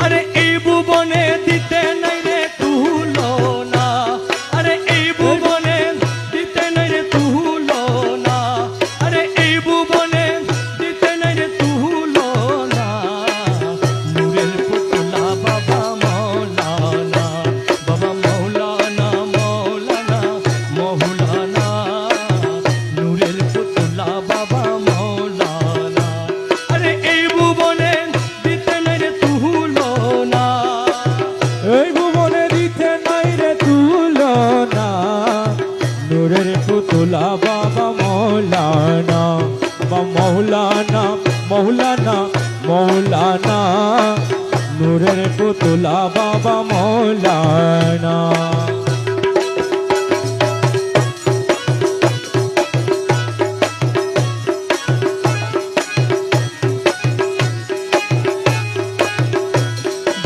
আরে এই নূরের পুতুলা, বাবা মৌলানা, বা মৌলানা মৌলানা মৌলানা। নূরের পুতুলা, বাবা মৌলানা।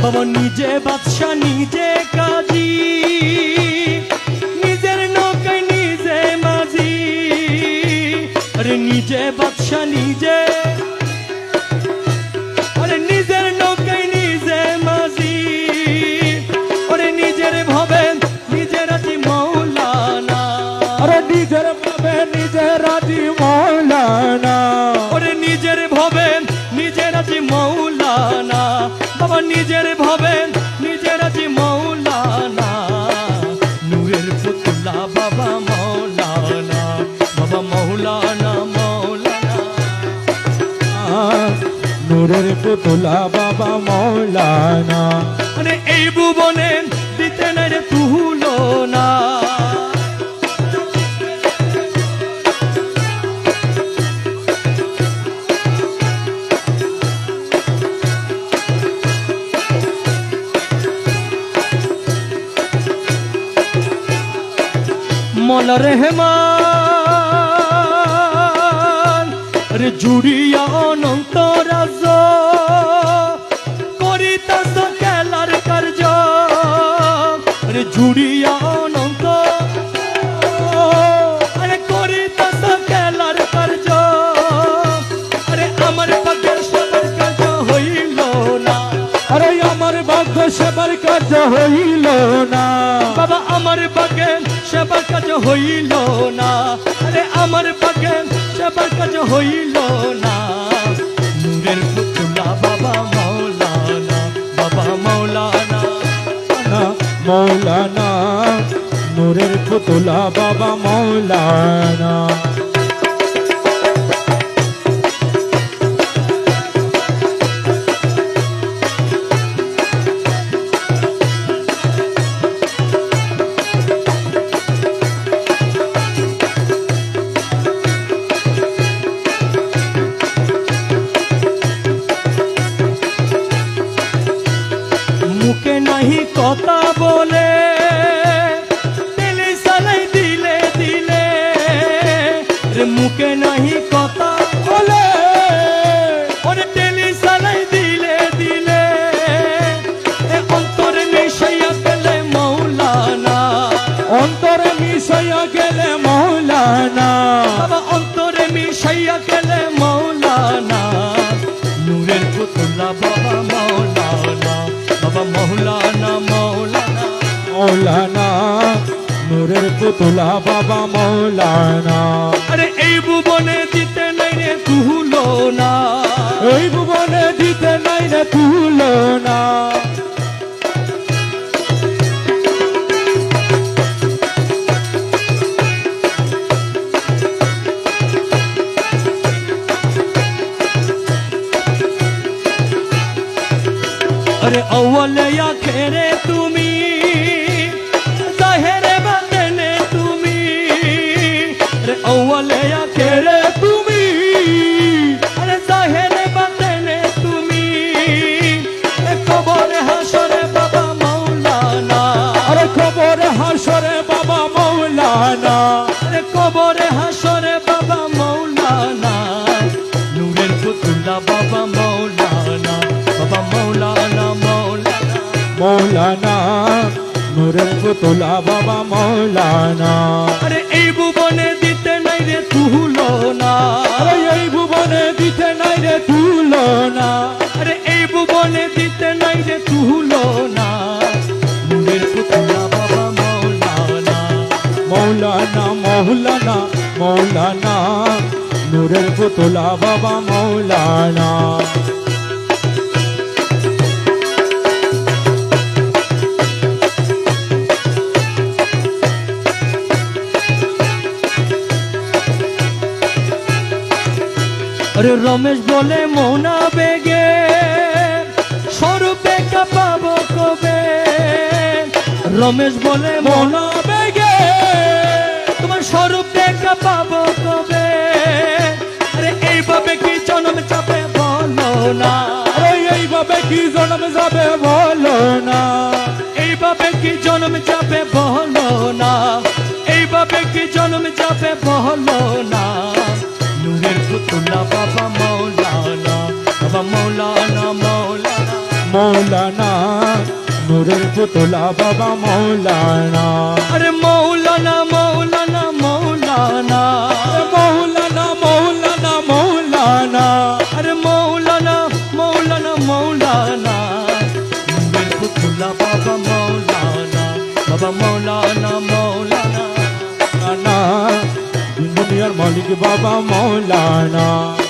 বাবা নিজে বাদশা নিজে কাজী। আরে নিজে বাদশা নিজে নূরের পুতুলা বাবা মৌলানা। আরে এই ভুবনে দিতে না রে না মন রেহমান, রে জুড়িয়া অনন্ত জুড়িয়া অনন্ত আরে করিতাস খেলার কার্য। আরে আমার পাগের সবার কাজ হইল না। আরে আমার ভাগ্য সেবার কাজ হইল না। বাবা আমার বাগে সেবার কাজ হইল না। আরে আমার বাগে সেবার কাজ হইল না। মৌলানা নূরের পুতুলা বাবা মৌলানা। কথা বলে দিলে দিলে রে মুখে নাহি কথা বলে। দিলে দিলে মৌলানা, অন্তরে মিশাইয়া গেলে মৌলানা। নূরের পুতুলা বাবা মৌলানা। আরে এই ভুবনে দিতে নাই রে তুলো না এই ভুবনে দিতে নাই রে তুলনা আরে অওয়ালে আখেরে তুমি অওয়ালে আখেরে তুমি? আরে জাহেরে বাতেনে তুমি? এ কবরে হাসরে বাবা মৌলানা। আরে খবর হাসরে বাবা মৌলানা। আরে কবরে হাসরে বাবা মৌলানা। নূরের পুতুলা বাবা মৌলানা বাবা মৌলানা মৌলানা। মৌলানা নূরের পুতুলা বাবা মৌলানা। আরে এই ভুবনে রে তুলো না। আরে এই ভুবনে দিতে নাই রে তুলনা আরে এই ভুবনে দিতে নাই রে তুলো না। পুতুলা বাবা মৌলানা মৌলানা মৌলানা মৌলানা। নূরের পুতলা বাবা মৌলানা। আরে রমেশ বলে, মৌনা বেগে, স্বরূপে কাপাবো কবে? রমেশ বলে, মৌনা বেগে, তোমার স্বরূপ দেখা পাবো কবে? আরে, এইভাবে কি জন্ম চাপে বলো না? এইভাবে কি জন্ম যাবে বলো না? এইভাবে কি জন্ম যাবে বলো না? এইভাবে কি জন্ম যাবে বলো না? নূরের পুতুলা বাবা মৌলানা বাবা মৌলানা মৌলানা মৌলানা নূরের পুতলা বাবা মৌলানা আরে মৌলানা মৌলানা মৌলানা মৌলানা মৌলানা মৌলানা আরে মৌলানা মৌলানা মৌলানা নূরের পুতুলা বাবা মৌলানা বাবা মৌলানা মৌলানা না